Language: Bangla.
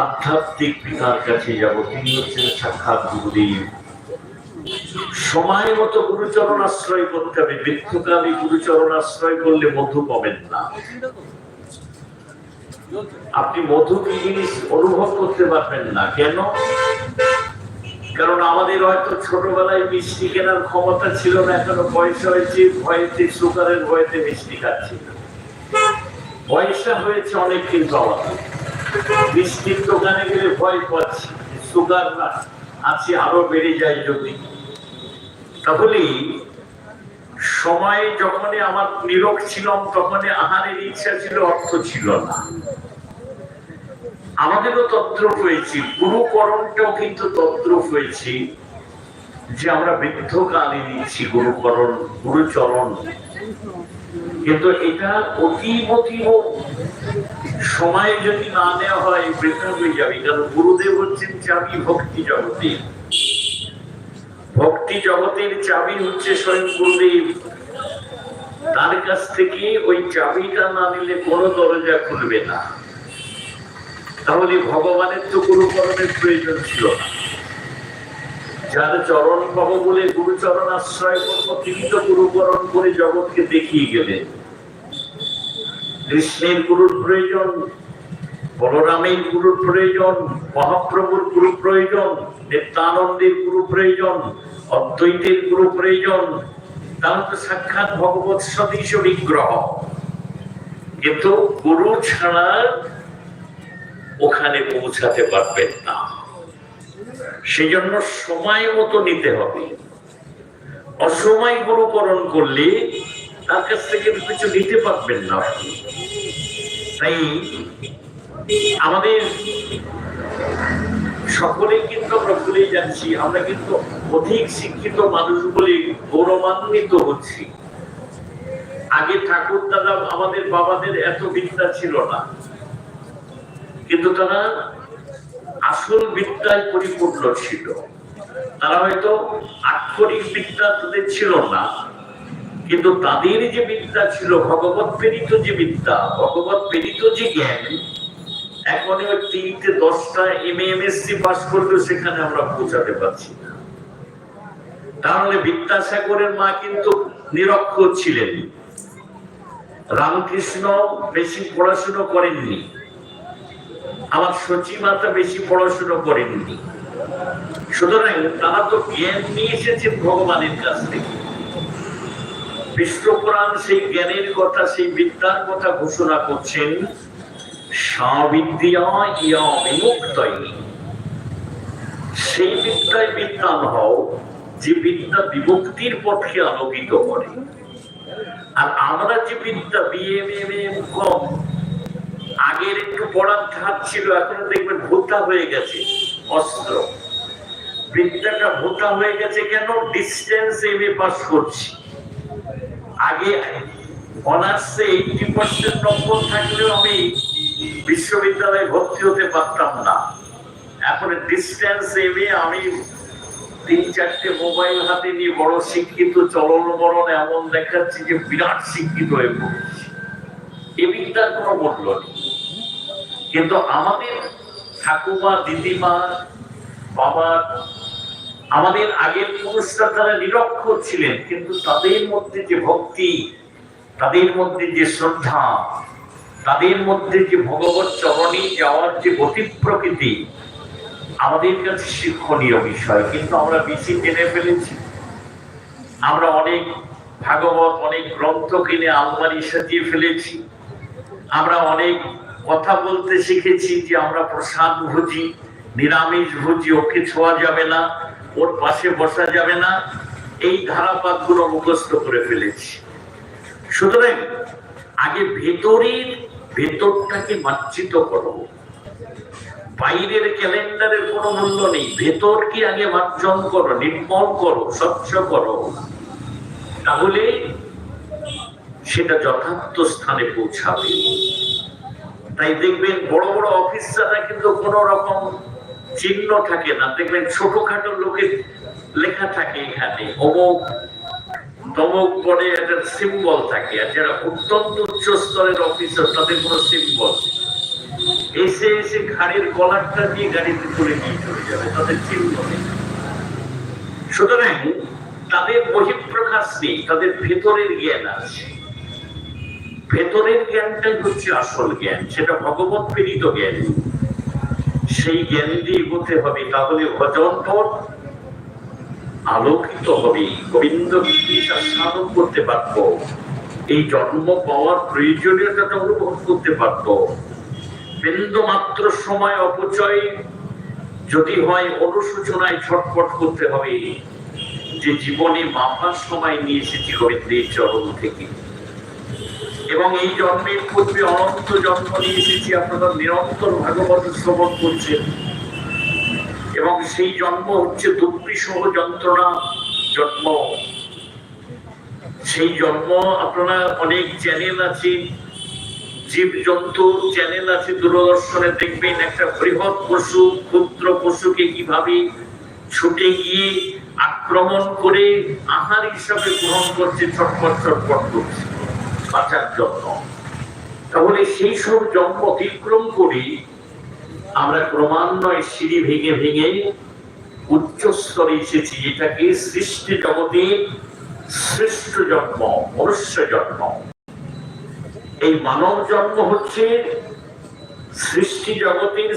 আধ্যাত্মিক পিতার কাছে যাব। তিনি হচ্ছেন সাক্ষাৎ গুরুদেব। সময় মতো গুরুচরণ আশ্রয় করতে হবে। মৃত্যুকালে গুরুচরণ আশ্রয় করলে মধু পাবেন না। আপনি মধু কি জিনিস অনুভব করতে পারবেন না। কেন? কারণ আমাদের হয়তো ছোটবেলায় মিষ্টি কেনার ক্ষমতা ছিল না, এখনও পয়সা হয়েছে, ভয়েতে, সুগারের ভয়েতে মিষ্টি খাচ্ছি পয়সা হয়েছে অনেক কিন্তু আমাদের। মিষ্টির দোকানে গেলে ভয় পাচ্ছি, সুগার না, আছে আরও বেড়ে যায় যদি। তাহলে সময় যখনই আমার নিরোগ ছিলাম, তখনই আহারের ইচ্ছা ছিল, অর্থ ছিল না। আমাদেরও তদ্রুপ হয়েছি, গুরুকরণটাও কিন্তু তদ্রুপ হয়েছি যে আমরা বৃদ্ধকালে নিচ্ছি গুরুকরণ, গুরুচরণ। কিন্তু এটা অতীব সময় যদি না নেওয়া হয় বৃথা হয়ে যাবে। কারণ গুরুদেব হচ্ছেন চাবি ভক্তি জগতে। ভক্তি জগতের চাবি হচ্ছে স্বয়ং গুরুদেব। তার কাছ থেকে ওই চাবিটা না নিলে কোনো দরজা খুলবে না। তাহলে ভগবানের তো গুরুকরণের প্রয়োজন ছিল না। যার চরণ পাবো বলে গুরুচরণ আশ্রয় করব, তিনি তো গুরুকরণ করে জগৎকে দেখিয়ে গেলেন। কৃষ্ণের গুরুর প্রয়োজন, বলরামের গুরুর প্রয়োজন, মহাপ্রভুর গুরু প্রয়োজন, নিত্যানন্দের গুরু প্রয়োজন, অদ্বৈতের গুরু প্রয়োজন। তাহলে তো সাক্ষাৎ ভগবত সদৃশ বিগ্রহ। কিন্তু গুরু ছাড়া ওখানে পৌঁছাতে পারবেন না। সেই জন্য সময় মতো নিতে হবে। অসময় গুরুকরণ করলে তার কাছ থেকে কিছু নিতে পারবেন না। তাই আমাদের সকলেই কিন্তু আমরা ভুলে যাচ্ছি, আমরা কিন্তু অধিক শিক্ষিত মানুষ বলে গৌরবান্বিত হচ্ছি। আগে ঠাকুর দাদা আমাদের বাবাদের এত বিদ্যা ছিল না। কিন্তু তারা আসল বিদ্যায় পরিপূর্ণ ছিল। তারা হয়তো আক্ষরিক বিদ্যা তাদের ছিল না। কিন্তু তাদের যে বিদ্যা ছিল, ভগবত প্রেরিত যে বিদ্যা, ভগবত প্রেরিত যে জ্ঞান, এখন ওই তিনটে দশটা M M S C pass করলেও সেখানে আমরা পৌঁছাতে পারছি না। তাহলে বিদ্যাসাগরের মা কিন্তু নিরক্ষর ছিলেন। রামকৃষ্ণ বেশি পড়াশুনো করেননি। আমার সচি মাতা বেশি পড়াশুনো করেননি। সুতরাং তারা তো জ্ঞান নিয়ে এসেছেন ভগবানের কাছ থেকে। বিষ্ণু পুরাণ সেই জ্ঞানের কথা, সেই বিদ্যার কথা ঘোষণা করছেন সেই বিদ্যায় বিদ্যান হও, যে বিদ্যা বিমুক্তির পথকে আলোকিত করে। আর আমরা যে বিদ্যা কম, আগের একটু পড়ার ধাপ ছিল, এখন দেখবেন ভোতা হয়ে গেছে, অস্ত্র। বিদ্যাটা ভোতা হয়ে গেছে কেন? ডিস্টেন্স এম এ পাস করছি। আগে অনার্সে এইটি পার্সেন্ট নম্বর থাকলেও আমি বিশ্ববিদ্যালয়ে ভর্তি হতে পারতাম না। এখন ডিস্টেন্স এম আমি তিন, চারটে মোবাইল হাতে নিয়ে বড় শিক্ষিত, চলন বরণ এমন দেখাচ্ছি যে বিরাট শিক্ষিত হয়ে পড়েছি। এ কোনো মূল্য নেই। কিন্তু আমাদের ঠাকুমা, দিদিমা, বাবা আমাদের আগের পুরুষরা তারা নিরক্ষর ছিলেন, কিন্তু তাদের মধ্যে যে ভক্তি, তাদের মধ্যে যে শ্রদ্ধা, তাদের মধ্যে যে ভগবত চরণে যাওয়ার যে গতি প্রকৃতি, আমাদের কাছে শিক্ষণীয় বিষয়, কিন্তু আমরা বেশি জেনে ফেলেছি। আমরা অনেক ভাগবত, অনেক গ্রন্থ কিনে আলমারি সাজিয়ে ফেলেছি। আমরা অনেক কথা বলতে শিখেছি যে আমরা প্রসাদ ভুজি, নিরামিষ ভুজি, ওকে ছোঁয়া যাবে না। ওর পাশে বসা যাবে না, এই ধারাপাতগুলো মুখস্থ করে ফেলেছি। সুতরাং আগে ভেতরের, ভেতরটাকে মার্জিত করো। বাইরের ক্যালেন্ডারের কোনো মূল্য নেই। ভেতরকে আগে মার্জন করো, নির্মল করো, স্বচ্ছ করো। তাহলে সেটা যথার্থ স্থানে পৌঁছাবে। তাই দেখবেন বড় বড় অফিসাররা কিন্তু কোন রকম চিহ্ন থাকে না। দেখবেন ছোটখাটো লোকের লেখা থাকে এখানে অমুক তমক পরে একটা সিম্বল থাকে, আর যারা অত্যন্ত উচ্চ স্তরের অফিসার তাদের কোনো সিম্বল এসে এসে ঘাড়ের কলারটা দিয়ে গাড়িতে তুলে নিয়ে চলে যাবে, তাদের চিহ্ন নেই। সুতরাং তাদের বহিঃপ্রকাশ নেই, তাদের ভেতরের জ্ঞান আছে। ভেতরের জ্ঞানটাই হচ্ছে আসল জ্ঞান, সেটা ভগবত প্রেরিত জ্ঞান। সেই জ্ঞান দিয়ে এগোতে হবে, তাহলে পথ আলোকিত হবে। গোবিন্দ সাধন করতে পারব এই জন্ম পাওয়ার প্রয়োজনীয়তাটা অনুভব করতে পারতো। মাত্র সময় অপচয় যদি হয়, অনুশোচনায় ছটফট করতে হবে। যে জীবনে মাপার সময় নিয়ে এসেছি গোবিন্দের চরণ থেকে। এবং এই জন্মের পূর্বে অনন্ত জন্ম নিয়ে এসেছি, আপনারা নিরন্তর ভাগবত শ্রবণ করছেন। এবং সেই জন্ম হচ্ছে দুঃবিষহ যন্ত্রণা জন্ম। সেই জন্ম আপনারা অনেক চ্যানেল আছে জীব জন্তু চ্যানেল আছে, দূরদর্শনে দেখবেন একটা বৃহৎ পশু, ক্ষুদ্র পশুকে কীভাবে ছুটে গিয়ে আক্রমণ করে আহার হিসাবে গ্রহণ করছে ছটপট ছটপট করছে। বাঁচার জন্য। তাহলে সেই সব জন্ম অতিক্রম করে আমরা ক্রমান্বয়ে সিঁড়ি ভেঙে ভেঙে উচ্চ স্তরে এসেছি। এটাকে সৃষ্টি জগতের শ্রেষ্ঠ জন্ম, মনুষ্য জন্ম। এই মানব জন্ম হচ্ছে সৃষ্টি জগতের